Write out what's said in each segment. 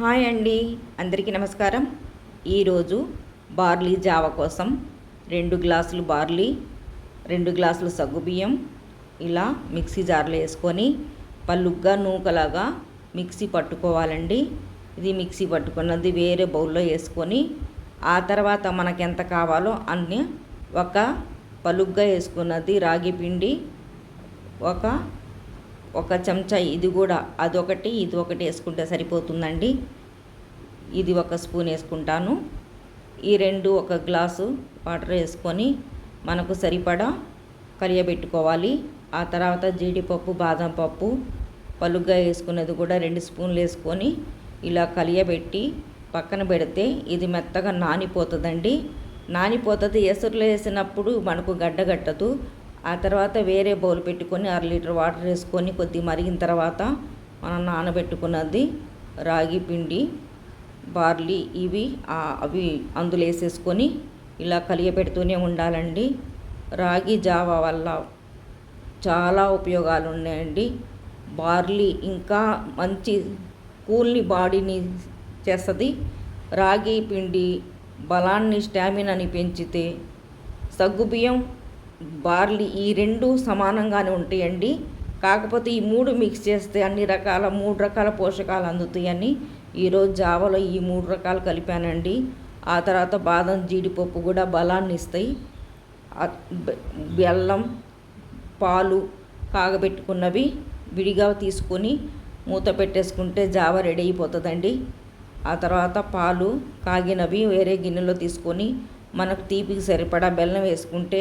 Hi అండి. అందరికీ నమస్కారం. ఈరోజు బార్లీ జావ కోసం రెండు గ్లాసులు బార్లీ రెండు గ్లాసులు సగ్గుబియ్యం ఇలా మిక్సీ జార్లో వేసుకొని పలుగ్గా నూకలాగా మిక్సీ పట్టుకోవాలండి. ఇది మిక్సీ పట్టుకున్నది వేరే బౌల్లో వేసుకొని ఆ తర్వాత మనకు ఎంత కావాలో అన్ని ఒక పలుగ్గా వేసుకున్నది రాగి పిండి ఒక ఒక చెంచా ఇది కూడా అదొకటి ఇది ఒకటి వేసుకుంటే సరిపోతుందండి. ఇది ఒక స్పూన్ వేసుకుంటాను. ఈ రెండు ఒక గ్లాసు వాటర్ వేసుకొని మనకు సరిపడా కలియబెట్టుకోవాలి. ఆ తర్వాత జీడిపప్పు బాదం పప్పు పలుగ్గా వేసుకున్నది కూడా రెండు స్పూన్లు వేసుకొని ఇలా కలియబెట్టి పక్కన పెడితే ఇది మెత్తగా నానిపోతుందండి. నానిపోతుంది ఎసురులో వేసినప్పుడు మనకు గడ్డగట్టదు ఆ తర్వాత వేరే బౌల్ పెట్టుకొని అర లీటర్ వాటర్ వేసుకొని కొద్ది మరిగిన తర్వాత మనం నానబెట్టుకున్నది రాగి పిండి బార్లీ ఇవి అవి అందులో వేసేసుకొని ఇలా కలియబెడుతూనే ఉండాలండి. రాగి జావా వల్ల చాలా ఉపయోగాలు ఉన్నాయండి బార్లీ ఇంకా మంచి కూల్ని బాడీని చేస్తుంది. రాగి పిండి బలాన్ని స్టామినాని పెంచితే సగ్గుబియ్యం బార్లీ ఈ రెండు సమానంగానే ఉంటాయండి. కాకపోతే ఈ మూడు మిక్స్ చేస్తే అన్ని రకాల మూడు రకాల పోషకాలు అందుతాయని ఈరోజు జావలో ఈ మూడు రకాలు కలిపానండి. ఆ తర్వాత బాదం జీడిపప్పు కూడా బలాన్ని ఇస్తాయి. బెల్లం పాలు కాగబెట్టుకున్నవి విడిగా తీసుకొని మూత పెట్టేసుకుంటే జావ రెడీ అయిపోతుందండి. ఆ తర్వాత పాలు కాగినవి వేరే గిన్నెలో తీసుకొని మనకు తీపికి సరిపడా బెల్లం వేసుకుంటే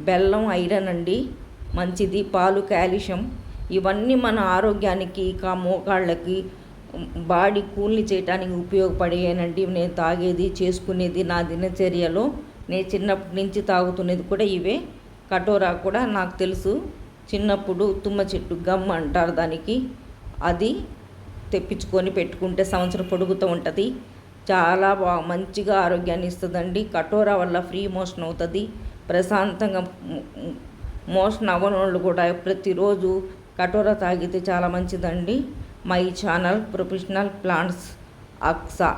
బెల్లం ఐరన్ అండి. మంచిది. పాలు కాల్షియం. ఇవన్నీ మన ఆరోగ్యానికి కా మోకాళ్ళకి బాడీ కూల్ని చేయడానికి ఉపయోగపడేనండి నేను తాగేది చేసుకునేది నా దినచర్యలో. నేను చిన్నప్పటి నుంచి తాగుతున్నది కూడా ఇవే. కటోరా కూడా నాకు తెలుసు. చిన్నప్పుడు తుమ్మ చెట్టు గమ్ అంటారు దానికి. అది తెప్పించుకొని పెట్టుకుంటే సంవత్సరం పొడుగుతూ ఉంటుంది. చాలా బాగా మంచిగా ఆరోగ్యాన్ని ఇస్తుందండి. కటోరా వల్ల ఫ్రీ మోషన్ అవుతుంది. ప్రశాంతంగా మోషన్ అవ్వనోళ్ళు కూడా ప్రతిరోజు కటోర తాగితే చాలా మంచిదండి. My channel professional plants Aqsa.